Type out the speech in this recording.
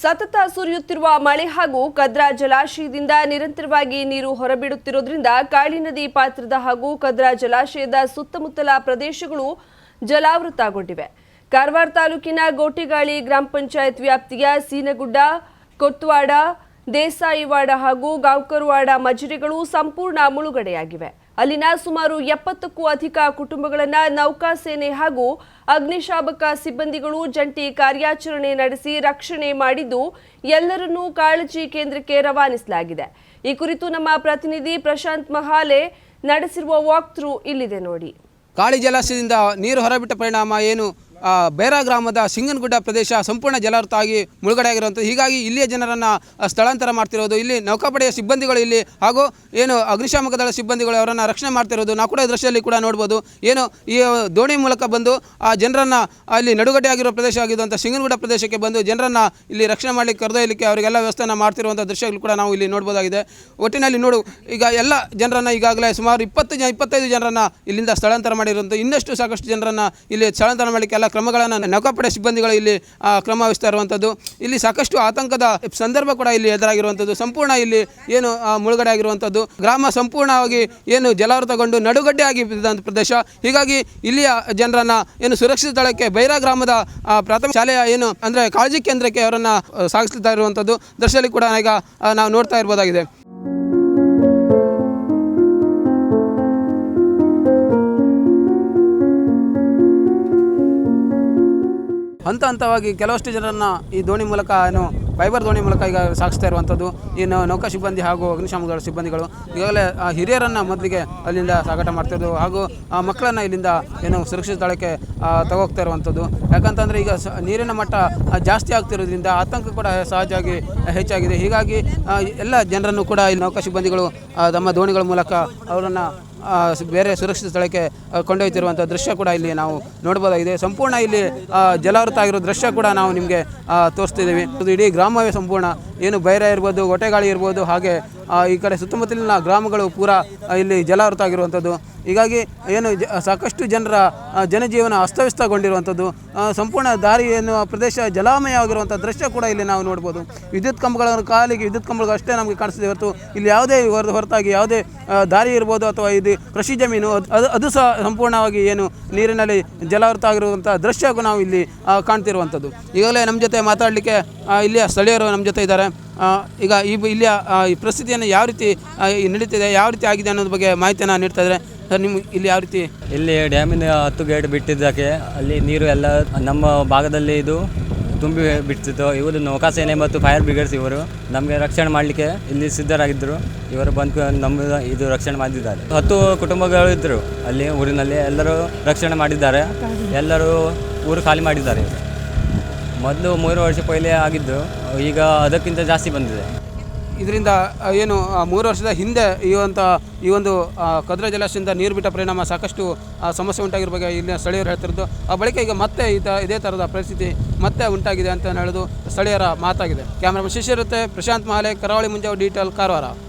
ಸತತ ಸುರಿಯುತ್ತಿರುವ ಮಳೆ ಹಾಗೂ ಕದ್ರಾ ಜಲಾಶಯದಿಂದ ನಿರಂತರವಾಗಿ ನೀರು ಹೊರಬಿಡುತ್ತಿರುವುದರಿಂದ ಕಾಳಿ ನದಿ ಪಾತ್ರದ ಹಾಗೂ ಕದ್ರಾ ಜಲಾಶಯದ ಸುತ್ತಮುತ್ತಲ ಪ್ರದೇಶಗಳು ಜಲಾವೃತಗೊಂಡಿವೆ. ಕಾರವಾರ ತಾಲೂಕಿನ ಗೋಟಿಗಾಳಿ ಗ್ರಾಮ ಪಂಚಾಯತ್ ವ್ಯಾಪ್ತಿಯ ಸೀನಗುಡ್ಡ, ಕೊತ್ವಾಡ, ದೇಸಾಯಿವಾಡ ಹಾಗೂ ಗಾವ್ಕರ್ವಾಡ ಮಜರಿಗಳು ಸಂಪೂರ್ಣ ಮುಳುಗಡೆಯಾಗಿವೆ. ಅಲ್ಲಿನ ಸುಮಾರು ಎಪ್ಪತ್ತಕ್ಕೂ ಅಧಿಕ ಕುಟುಂಬಗಳನ್ನ ನೌಕಾಸೇನೆ ಹಾಗೂ ಅಗ್ನಿಶಾಮಕ ಸಿಬ್ಬಂದಿಗಳು ಜಂಟಿ ಕಾರ್ಯಾಚರಣೆ ನಡೆಸಿ ರಕ್ಷಣೆ ಮಾಡಿದ್ದು ಎಲ್ಲರನ್ನೂ ಕಾಳಜಿ ಕೇಂದ್ರಕ್ಕೆ ರವಾನಿಸಲಾಗಿದೆ. ಈ ಕುರಿತು ನಮ್ಮ ಪ್ರತಿನಿಧಿ ಪ್ರಶಾಂತ್ ಮಹಾಲೆ ನಡೆಸಿರುವ ವಾಕ್ ಥ್ರೂ ಇಲ್ಲಿದೆ ನೋಡಿ. ಕಾಳಿ ಜಲಾಶಯದಿಂದ ನೀರು ಹೊರಬಿಟ್ಟ ಪರಿಣಾಮ ಏನು? ಬೇರಾ ಗ್ರಾಮದ ಸಿಂಗನಗುಡ್ಡ ಪ್ರದೇಶ ಸಂಪೂರ್ಣ ಜಲಾವೃತ ಆಗಿ ಮುಳುಗಡೆಯಾಗಿರುವಂಥದ್ದು. ಹೀಗಾಗಿ ಇಲ್ಲಿಯ ಜನರನ್ನು ಸ್ಥಳಾಂತರ ಮಾಡ್ತಿರೋದು, ಇಲ್ಲಿ ನೌಕಾಪಡೆಯ ಸಿಬ್ಬಂದಿಗಳು ಇಲ್ಲಿ, ಹಾಗೂ ಏನು ಅಗ್ನಿಶಾಮಕ ದಳ ಸಿಬ್ಬಂದಿಗಳು ಅವರನ್ನು ರಕ್ಷಣೆ ಮಾಡ್ತಿರೋದು, ನಾವು ಕೂಡ ದೃಶ್ಯದಲ್ಲಿ ಕೂಡ ನೋಡ್ಬೋದು. ಏನು ಈ ದೋಣಿ ಮೂಲಕ ಬಂದು, ಆ, ಜನರನ್ನು ಅಲ್ಲಿ ನಡುಗಡ್ಡೆ ಆಗಿರೋ ಪ್ರದೇಶ ಆಗಿರುವಂಥ ಸಿಂಗನಗುಡ್ಡ ಪ್ರದೇಶಕ್ಕೆ ಬಂದು ಜನರನ್ನು ಇಲ್ಲಿ ರಕ್ಷಣೆ ಮಾಡಲಿಕ್ಕೆ, ಕರೆದೊಯ್ಯಲಿಕ್ಕೆ ಅವರಿಗೆಲ್ಲ ವ್ಯವಸ್ಥೆಯನ್ನು ಮಾಡ್ತಿರುವಂಥ ದೃಶ್ಯಗಳು ಕೂಡ ನಾವು ಇಲ್ಲಿ ನೋಡ್ಬೋದಾಗಿದೆ. ಒಟ್ಟಿನಲ್ಲಿ ನೋಡು, ಈಗ ಎಲ್ಲ ಜನರನ್ನು ಈಗಾಗಲೇ ಸುಮಾರು ಇಪ್ಪತ್ತು ಜನ ಇಪ್ಪತ್ತೈದು ಜನರನ್ನು ಇಲ್ಲಿಂದ ಸ್ಥಳಾಂತರ ಮಾಡಿರುವಂಥ, ಇನ್ನಷ್ಟು ಸಾಕಷ್ಟು ಜನರನ್ನು ಇಲ್ಲಿ ಸ್ಥಳಾಂತರ ಮಾಡಲಿಕ್ಕೆ ಎಲ್ಲ ಕ್ರಮಗಳನ್ನು ನೌಕಾಪಡೆ ಸಿಬ್ಬಂದಿಗಳು ಇಲ್ಲಿ ಕ್ರಮ ವಹಿಸ್ತಾ ಇರುವಂಥದ್ದು ಇಲ್ಲಿ ಸಾಕಷ್ಟು ಆತಂಕದ ಸಂದರ್ಭ ಕೂಡ ಇಲ್ಲಿ ಎದುರಾಗಿರುವಂಥದ್ದು ಸಂಪೂರ್ಣ ಇಲ್ಲಿ ಏನು ಮುಳುಗಡೆ ಆಗಿರುವಂಥದ್ದು ಗ್ರಾಮ ಸಂಪೂರ್ಣವಾಗಿ ಏನು ಜಲಾವೃತಗೊಂಡು ನಡುಗಡ್ಡೆ ಆಗಿ ಬಿದ್ದಂಥ ಪ್ರದೇಶ. ಹೀಗಾಗಿ ಇಲ್ಲಿಯ ಜನರನ್ನು ಏನು ಸುರಕ್ಷಿತ ಸ್ಥಳಕ್ಕೆ, ಬೈರಾ ಗ್ರಾಮದ ಪ್ರಾಥಮಿಕ ಶಾಲೆಯ ಏನು, ಅಂದರೆ ಕಾಳಜಿ ಕೇಂದ್ರಕ್ಕೆ ಅವರನ್ನು ಸಾಗಿಸ್ತಾ ಇರುವಂಥದ್ದು ದೃಶ್ಯದಲ್ಲಿ ಕೂಡ ಈಗ ನಾವು ನೋಡ್ತಾ ಇರ್ಬೋದಾಗಿದೆ. ಹಂತ ಹಂತವಾಗಿ ಕೆಲವಷ್ಟು ಜನರನ್ನು ಈ ದೋಣಿ ಮೂಲಕ ಏನು ಫೈಬರ್ ದೋಣಿ ಮೂಲಕ ಈಗ ಸಾಗಿಸ್ತಾ ಇರುವಂಥದ್ದು, ಈ ನೌಕ ಸಿಬ್ಬಂದಿ ಹಾಗೂ ಅಗ್ನಿಶಾಮಕ ಸಿಬ್ಬಂದಿಗಳು. ಈಗಾಗಲೇ, ಆ, ಹಿರಿಯರನ್ನು ಮೊದಲಿಗೆ ಅಲ್ಲಿಂದ ಸಾಗಾಟ ಮಾಡ್ತಿರೋದು ಹಾಗೂ, ಆ, ಮಕ್ಕಳನ್ನು ಇಲ್ಲಿಂದ ಏನು ಸುರಕ್ಷಿತ ಸ್ಥಳಕ್ಕೆ ತಗೋಗ್ತಾ ಇರುವಂಥದ್ದು. ಯಾಕಂತಂದರೆ ಈಗ ನೀರಿನ ಮಟ್ಟ ಜಾಸ್ತಿ ಆಗ್ತಿರೋದ್ರಿಂದ ಆತಂಕ ಕೂಡ ಸಹಜವಾಗಿ ಹೆಚ್ಚಾಗಿದೆ. ಹೀಗಾಗಿ ಎಲ್ಲ ಜನರನ್ನು ಕೂಡ ಈ ನೌಕಾ ಸಿಬ್ಬಂದಿಗಳು ತಮ್ಮ ದೋಣಿಗಳ ಮೂಲಕ ಅವರನ್ನು ಬೇರೆ ಸುರಕ್ಷಿತ ಸ್ಥಳಕ್ಕೆ ಕೊಂಡೊಯ್ತಿರುವಂಥ ದೃಶ್ಯ ಕೂಡ ಇಲ್ಲಿ ನಾವು ನೋಡ್ಬೋದಾಗಿದೆ. ಸಂಪೂರ್ಣ ಇಲ್ಲಿ ಜಲಾವೃತ ಆಗಿರೋ ದೃಶ್ಯ ಕೂಡ ನಾವು ನಿಮಗೆ ತೋರಿಸ್ತಿದ್ದೀವಿ. ಇಡೀ ಗ್ರಾಮವೇ ಸಂಪೂರ್ಣ. ಏನು ಬೈರ ಇರ್ಬೋದು ಹೊಟ್ಟೆಗಾಳಿ ಇರ್ಬೋದು, ಹಾಗೆ ಈ ಕಡೆ ಸುತ್ತಮುತ್ತಲಿನ ಗ್ರಾಮಗಳು ಪೂರ ಇಲ್ಲಿ ಜಲಾವೃತ ಆಗಿರುವಂಥದ್ದು. ಹೀಗಾಗಿ ಏನು ಜ ಸಾಕಷ್ಟು ಜನರ ಜನಜೀವನ ಅಸ್ತವ್ಯಸ್ತಗೊಂಡಿರುವಂಥದ್ದು ಸಂಪೂರ್ಣ ದಾರಿ ಎನ್ನುವ ಪ್ರದೇಶ ಜಲಾಮಯ ಆಗಿರುವಂಥ ದೃಶ್ಯ ಕೂಡ ಇಲ್ಲಿ ನಾವು ನೋಡ್ಬೋದು. ವಿದ್ಯುತ್ ಕಂಬಗಳ ಕಾಲಿಗೆ ವಿದ್ಯುತ್ ಕಂಬಗಳು ಅಷ್ಟೇ ನಮಗೆ ಕಾಣಿಸ್ತಿದೆ ಹೊರತು ಇಲ್ಲಿ ಯಾವುದೇ ಹೊರ ಹೊರತಾಗಿ ಯಾವುದೇ ದಾರಿ ಇರ್ಬೋದು ಅಥವಾ ಇದು ಕೃಷಿ ಜಮೀನು, ಅದ್- ಅದು ಸಹ ಸಂಪೂರ್ಣವಾಗಿ ಏನು ನೀರಿನಲ್ಲಿ ಜಲಾವೃತ ಆಗಿರುವಂಥ ದೃಶ್ಯ ನಾವು ಇಲ್ಲಿ ಕಾಣ್ತಿರುವಂಥದ್ದು. ಈಗಾಗಲೇ ನಮ್ಮ ಜೊತೆ ಮಾತಾಡಲಿಕ್ಕೆ ಇಲ್ಲಿಯ ಸ್ಥಳೀಯರು ನಮ್ಮ ಜೊತೆ ಇದ್ದಾರೆ. ಈಗ ಈ ಇಲ್ಲಿಯ ಈ ಪರಿಸ್ಥಿತಿಯನ್ನು ಯಾವ ರೀತಿ ನಡೀತಿದೆ, ಯಾವ ರೀತಿ ಆಗಿದೆ ಅನ್ನೋದ್ರ ಬಗ್ಗೆ ಮಾಹಿತಿಯನ್ನು ನೀಡ್ತಾ ಇದ್ದಾರೆ. ಸರ್, ನಿಮ್ಗೆ ಇಲ್ಲಿ ಯಾವ ರೀತಿ ಇಲ್ಲಿ ಡ್ಯಾಮಿನ ಹತ್ತು ಗೇಟ್ ಬಿಟ್ಟಿದ್ದಕ್ಕೆ, ಅಲ್ಲಿ ನೀರು ಎಲ್ಲ ನಮ್ಮ ಭಾಗದಲ್ಲಿ ಇದು ತುಂಬಿ ಬಿಡ್ತಿತ್ತು. ಇವರು ನೌಕಾಸೇನೆ ಮತ್ತು ಫೈರ್ ಬ್ರಿಗೇಡ್ಸ್ ಇವರು. ನಮಗೆ ರಕ್ಷಣೆ ಮಾಡಲಿಕ್ಕೆ ಇಲ್ಲಿ ಸಿದ್ಧರಾಗಿದ್ದರು ಇವರು ಬಂದು ನಮ್ಮ ಇದು ರಕ್ಷಣೆ ಮಾಡಿದ್ದಾರೆ. ಹತ್ತು ಕುಟುಂಬಗಳು ಇದ್ದರು ಅಲ್ಲಿ ಊರಿನಲ್ಲಿ. ಎಲ್ಲರೂ ರಕ್ಷಣೆ ಮಾಡಿದ್ದಾರೆ. ಎಲ್ಲರೂ ಊರು ಖಾಲಿ ಮಾಡಿದ್ದಾರೆ. ಮೊದಲು ಮೂರು ವರ್ಷ ಪೈಲೆ ಆಗಿದ್ದು, ಈಗ ಅದಕ್ಕಿಂತ ಜಾಸ್ತಿ ಬಂದಿದೆ. ಇದರಿಂದ ಏನು ಮೂರು ವರ್ಷದ ಹಿಂದೆ ಈ ಒಂದು ಈ ಒಂದು ಕದ್ರ ಜಲಾಶಯದಿಂದ ನೀರು ಬಿಟ್ಟ ಪರಿಣಾಮ ಸಾಕಷ್ಟು ಸಮಸ್ಯೆ ಉಂಟಾಗಿರೋ ಬಗ್ಗೆ ಇಲ್ಲಿನ ಸ್ಥಳೀಯರು ಹೇಳ್ತಿರೋದು. ಆ, ಬಳಿಕ ಈಗ ಮತ್ತೆ ಈ ಇದೇ ಥರದ ಪರಿಸ್ಥಿತಿ ಮತ್ತೆ ಉಂಟಾಗಿದೆ ಅಂತ ಹೇಳೋದು ಸ್ಥಳೀಯರ ಮಾತಾಗಿದೆ. ಕ್ಯಾಮ್ರಾ ಶಿಷ್ಯ ಇರುತ್ತೆ ಪ್ರಶಾಂತ್ ಮಹಾಲೆ ಕರಾವಳಿ ಮುಂಜಾವು ಡಿಟೇಲ್ ಕಾರವಾರ.